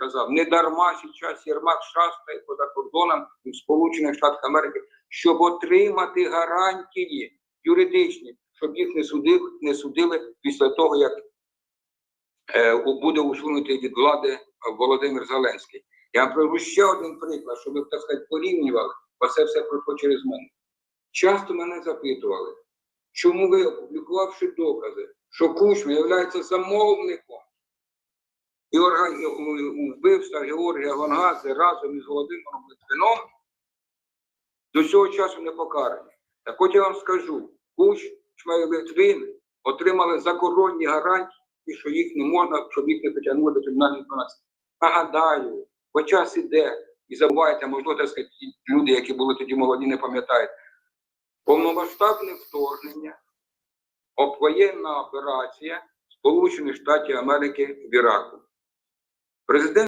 сказав, не дарма зараз Єрмак шастає по закордонам в Сполучених Штатах Америки, щоб отримати гарантії юридичні, щоб їх не судили, не судили після того, як е, буде усунутий від влади Володимир Зеленський. Я вам ще один приклад, щоб ви, так сказати, порівнювали, бо це все пройшло через мене. Часто мене запитували, чому ви, опублікувавши докази, що Кучма є замовником і вбивства Георгія Гонгадзе разом із Володимиром Литвином, до цього часу не покарані. Так от я вам скажу, Кучма і Литвин отримали законні гарантії, що їх не можна, щоб їх не притягнули до кримінальної відповідальності. Нагадаю, бо час іде, і забувайте, можливо, так сказати, люди, які були тоді молоді, не пам'ятають. Повномасштабне вторгнення, воєнна операція Сполучених Штатів Америки в Іраку. Президент